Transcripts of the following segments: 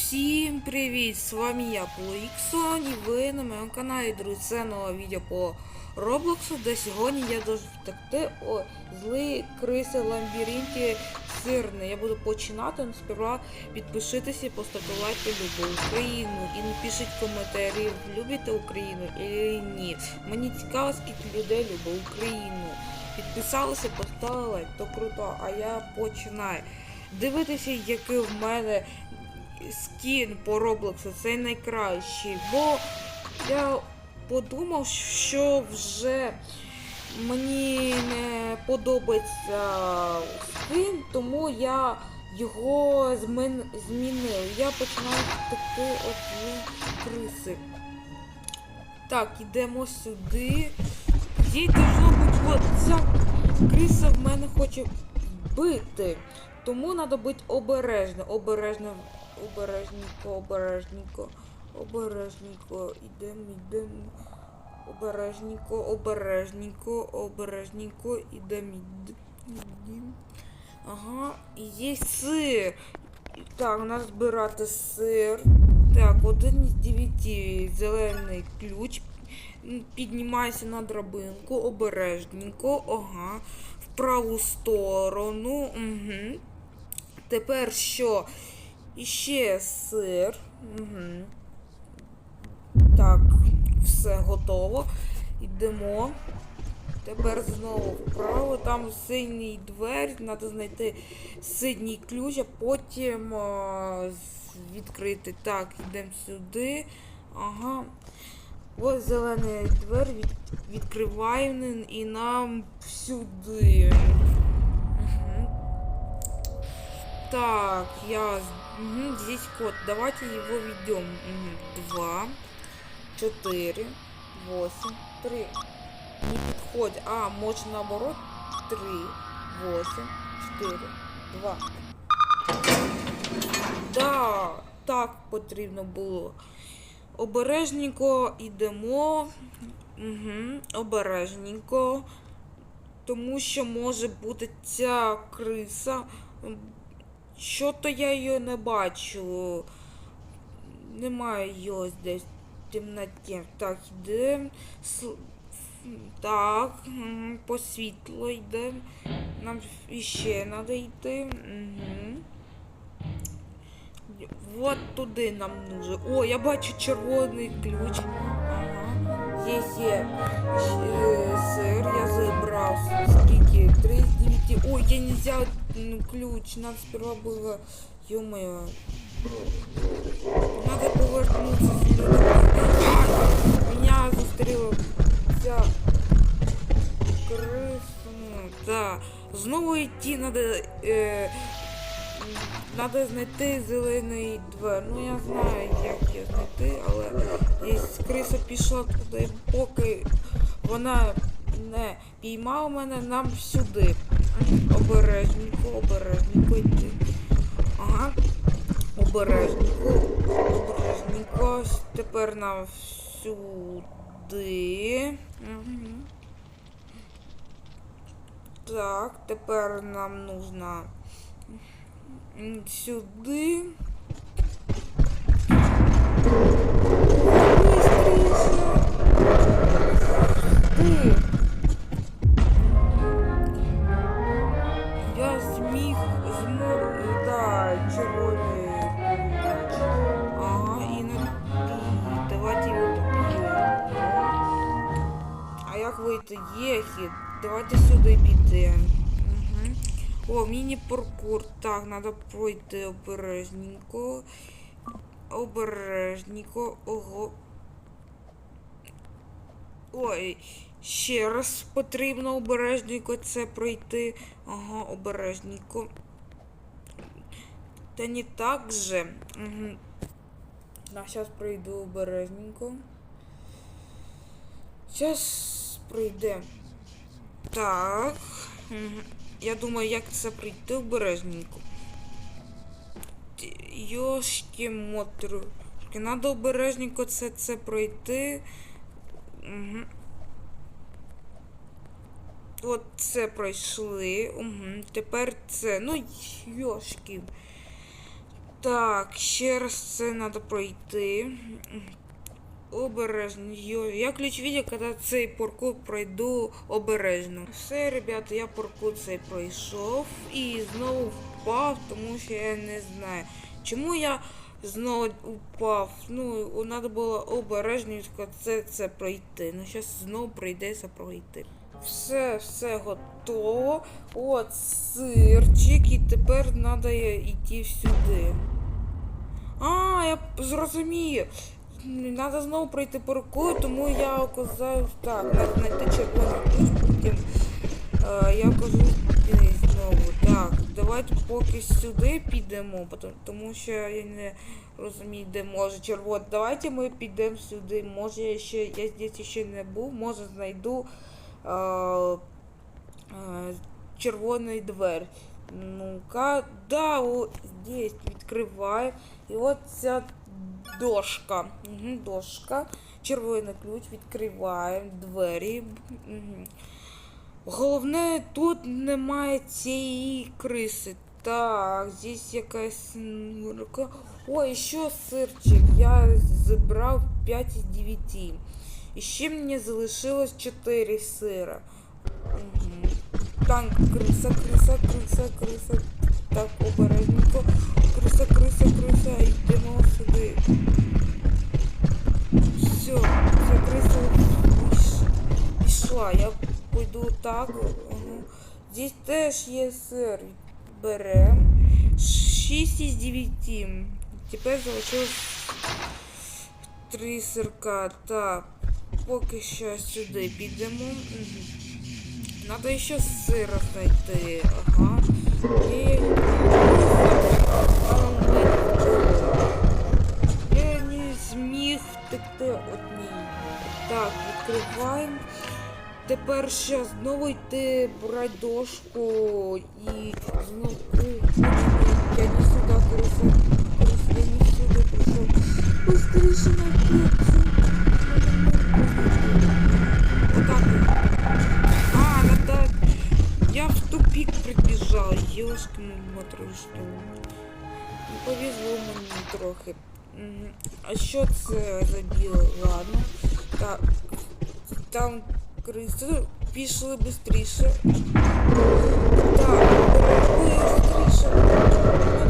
Всім привіт! З вами я Поліксон і ви на моєму каналі, друзі, це нове відео по Роблоксу, де сьогодні я дуже втекти о злий криси лабіринті сирне. Я буду починати, але сперва підпишитися і поставте лайк Україну і напишіть коментарі, любите Україну чи ні. Мені цікаво, скільки людей любить Україну. Підписалися, поставили лайк, то круто, а я починаю. Дивитися, який в мене скін по Роблоксу, це найкращий, бо я подумав, що вже мені не подобається скін, тому я його змін... змінив. Я починаю таки от криси. Так, ідемо сюди. Їй должно бути ця криса в мене хоче бити. Тому треба бути обережно, обережно, обережненько, обережненько, обережненько, ідемо, ідемо, обережненько, обережненько, обережненько, ідемо, ідемо. Ага, і є сир. Так, у нас збирати сир. Так, один із дев'яти зелений ключ. Піднімайся на драбинку, обережненько, ага, в праву сторону. Угу. Тепер що? Іще сир. Угу. Так, все готово. Йдемо. Тепер знову вправо. Там синій двері, треба знайти синій ключ, а потім а, відкрити. Так, йдемо сюди. Ага. Ось зелена двері від, відкриваємо і нам сюди. Мгм. Так, я... Угу, здесь код. Давайте его введем. Мгм. Два, четыре, восемь, три. Не подходит. А, может наоборот? Три, восемь, четыре, два. Да, так потрібно було. Обережненько йдемо. Угу, обережненько. Тому що може бути ця криса. Що-то я її не бачу. Немає її десь в темноті. Так, йдемо. Так, по світлу йдемо. Нам іще треба йти. Угу. Вот туди нам нужно. О, я бачу червоний ключ. Ага. Є є е, сир, я забрав. Скільки? Три з дев'яти. Ой, я не м, ключ. Нам сперва було. Ё-моё. Надо повернутися сюди. Ай! Меня зустріла ця криса. Да. Знову йти надо. Е, Надо знайти зелений двер. Ну я знаю, як її знайти, але якщо криса пішла туди, поки вона не піймала мене, нам сюди. Обережненько, обережненько йти. Ага. Обережненько, обережненько. Тепер нам сюди. Так, тепер нам нужно Сюди. Ти. Я вийти? Давайте сюди піти. Угу. О, міні-паркур. Так, треба пройти обережненько. Обережненько. Ого. Ой, ще раз потрібно обережненько це пройти. Ага, обережненько. Та не так же. Угу. На, зараз пройду обережненько. Зараз пройде. Так. Я думаю, як це прийти обережненько. Ті- Йошки мотру. Надо обережненько це, це пройти. Угу. От це пройшли. Угу. Тепер це. Ну, йошки. Так, ще раз це треба пройти. Обережно. Я ключ відео, коли цей паркур пройду обережно. Все, ребята, я паркур цей пройшов і знову впав, тому що я не знаю. Чому я знову упав? Ну, треба було обережно це, це пройти. Ну, зараз знову прийдеться пройти. Все, все готово. От сирчик, і тепер треба йти сюди. А, я зрозумію. Треба знову пройти по рукою, тому я оказав так, треба знайти червоний ключ, потім е, я кажу знову. Так, давайте поки сюди підемо, тому що я не розумію, де може червоний. Давайте ми підемо сюди. Може я ще я здесь ще не був, може знайду е, е, червоний двері. Ну-ка, да, о, здесь відкриваю. І от ця дошка. Угу, дошка. Червоний ключ, відкриваємо двері. Угу. Головне, тут немає цієї криси. Так, здесь якась нурка. Ой, ще сирчик. Я зібрав 5 із 9. І ще мені залишилось 4 сира. Угу. Так, криса, криса, криса, криса. Теж є сир. Берем. 6 із 9. Тепер залишилось 3 сирка. Так. Поки що сюди підемо. Надо еще сыра знайти. Ага. І... Я не зміг втекти одній. Так, відкриваємо. Тепер ще знову йти брати дошку і знову. Я не сюди криса. Криса, я не сюди прийшов. Быстріше на пиццу. Отак. А, надо... Я в тупик прибежал, ёшкин матрешку. Не повезло мені трохи. А що це за діло? Ладно. Так. Там криси пішли быстріше. Так, быстріше.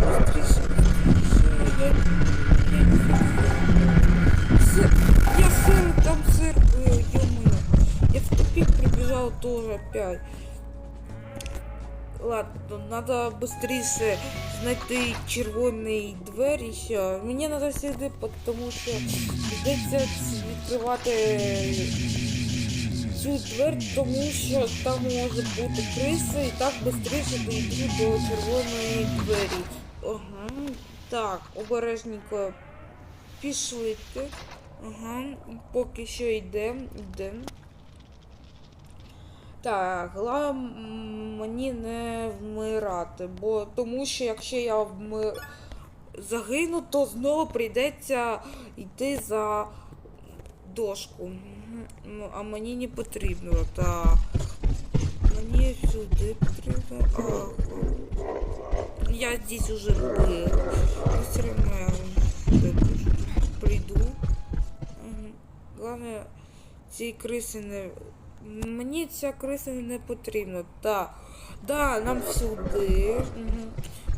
Быстріше, быстріше. Я... Я не знаю. Сыр. Я сыр, там сыр был, ё-моё. Я в тупик прибежал тоже опять. Ладно, надо быстрее знайти червоний двері ще. Мені треба сюди, тому що придеться відкривати цю двері, тому що там може бути криса і так швидше дійду до червоної двері. Ага, так, обережненько пішли. Ага, поки що йдемо, йдемо. Так, головне мені не вмирати, бо тому що якщо я вми... загину, то знову прийдеться йти за дошку. Ну, А мені не потрібно, так. Мені сюди потрібно. Ага. Я здесь уже был. Но все равно я прийду. Мгм. Главное, ці криси не. Мені ця криса не потрібна. Так. Да, нам сюди.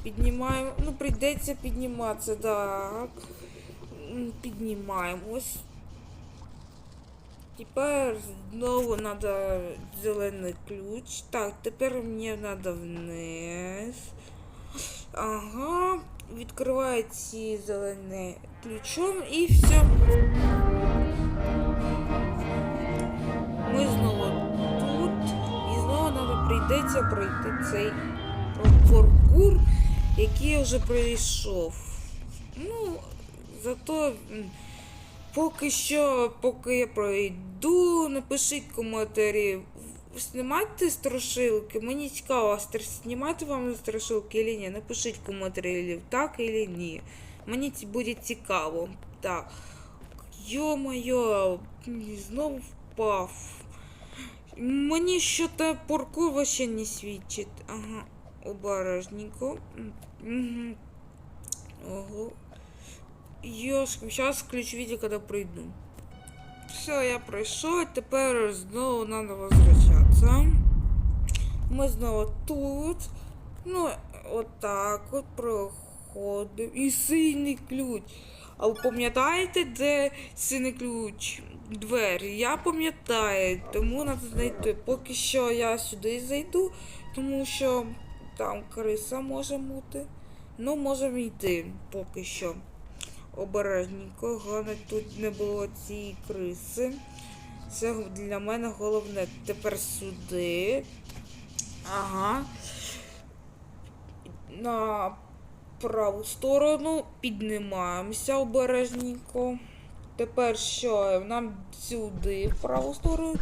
Піднімаємо. Ну, прийдеться підніматися, так. Піднімаємось. Тепер знову треба зелений ключ. Так, тепер мені треба вниз. Ага. Відкриваю ці зелені ключом і все. Ми знову тут. І знову нам прийдеться пройти цей паркур, який я вже пройшов. Ну, зато поки що, поки я пройду, напишіть коментарі. Ви Знімайте страшилки, мені цікаво, знімати вам страшилки чи ні. Напишіть коментарі, так чи ні. Мені це буде цікаво. Так. Йо-моє, знову впав. Мені що то паркур вообще не свідчить. Ага, обережненько. Угу. Ого. Ёшки, сейчас ключ видео, когда прийду. Все, я пройшов, тепер знову треба возвращатися. Ми знову тут. Ну, отак от проходимо. І синій ключ. А ви пам'ятаєте, де синій ключ? Двері. Я пам'ятаю, тому треба знайти. Поки що я сюди зайду, тому що там криса може бути. Ну, можемо йти поки що. Обережненько, головне тут не було цієї криси. Це для мене головне. Тепер сюди. Ага. На праву сторону піднімаємося обережненько. Тепер що? Нам сюди, в праву сторону.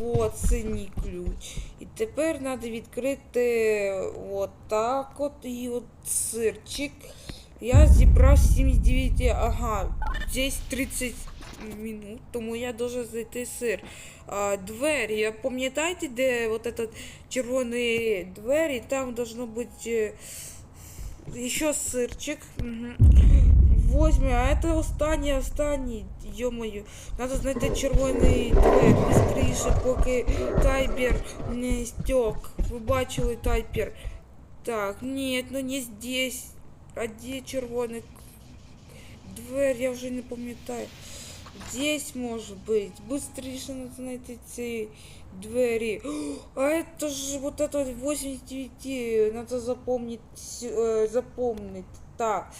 Вот синій ключ. І тепер треба відкрити от от і от сирчик. Я зібрав 79, ага, десь 30 минут, тому я должен зайти сир. А, двері, я пам'ятаєте, де вот этот червоний двері, там должно бути е, ще сирчик. Угу. Восьмий, а это останній, останній, йомою. Надо знайти червоний двері быстріше, поки тайпер не стек. Ви бачили тайпер. Так, нет, ну не здесь. А де червоний двері, я вже не пам'ятаю. Здесь може бути. Быстріше надо знайти ці двері. А это же вот это 89. Надо запомнить, э, запомнить. Так.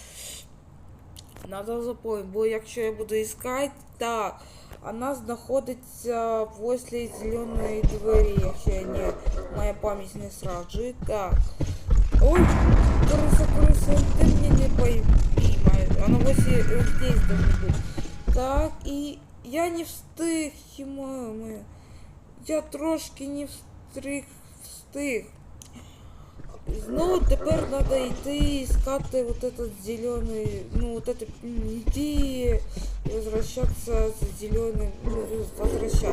Надо запомнити, бо якщо я буду искать, так, вона знаходиться возле зеленої двері, якщо я не, моя пам'ять не сраджує. Так. Ой, крыса, крыса, ты меня не поймаешь. Она возле вот здесь должна быть. Так, і я не встиг, мама. Я трошки не встиг, встиг. Ну, тепер надо йти искати вот этот зеленый, ну, вот это, м, идти и возвращаться с зеленым, ну, возвращаться.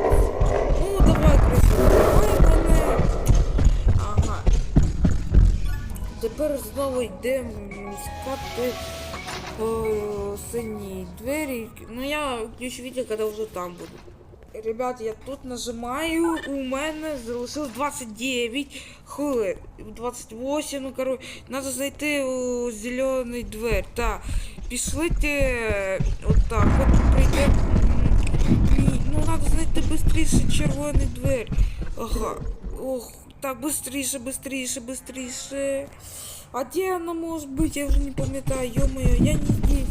Ну, давай, крыса, давай мене. Тепер знову йдемо искати о, сині двері. Ну, я включу відео, коли вже там буду. Ребят, я тут нажимаю, у мене залишилось 29 хвилин. 28, ну короче, надо зайти у зелений двері. Так, пішлите отак, от прийде. Ну, надо знайти швидше червоний двері. Ага. Ох, так, быстріше, быстріше, быстріше. А де вона може бути? Я вже не пам'ятаю. Ё-моё, я не здесь.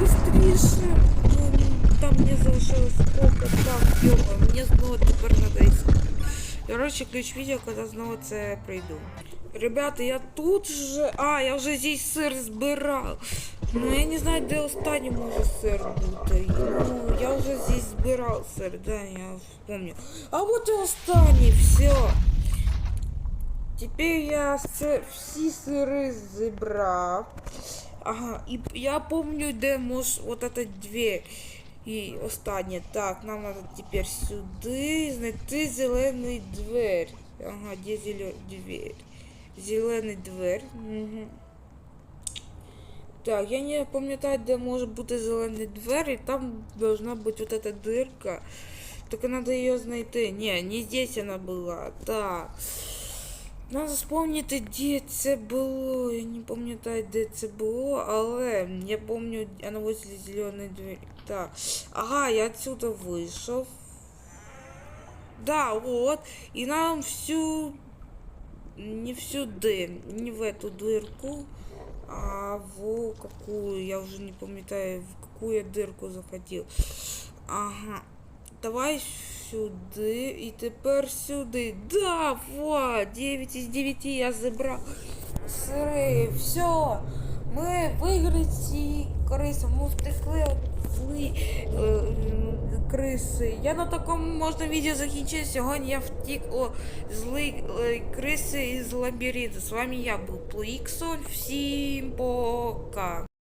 Быстріше. Ну, там мне залишилось сколько там, ё-моё, мне снова тепер надо искать. Короче, ключ видео, когда снова це прийду. Ребята, я тут же... А, я вже здесь сир збирав. Ну, я не знаю, де останній може сир бути. Ну, я вже здесь збирав сир, да, я вспомнил. А вот і останній, все. Тепер я все, всі сири зібрав. Ага, і я помню, де може вот эта дверь. І останнє. Так, нам треба тепер сюди знайти зелений двері. Ага, де зелений двері? Зелений двері. Угу. Так, я не пам'ятаю, де може бути зелений двері. Там должна бути вот эта дырка. Только надо ее знайти. Не, не здесь она была. Так. Надо вспомнити, де це було. Я не пам'ятаю, де це було, але я помню, вона возле зеленої двері. Так. Ага, я отсюда вийшов. Да, вот. И нам всю... Не всюди, не в эту дырку, а в какую, я уже не пам'ятаю, в какую я дырку заходил. Ага. Давай сюди і тепер сюди. Да, вот, 9 із 9 я забрав. Сири, все. Ми виграли ці криси, ми втекли від е, криси. Я на такому можна відео закінчити. Сьогодні я втік о зли е, криси із лабіринту. З вами я був Плуіксон. Всім пока.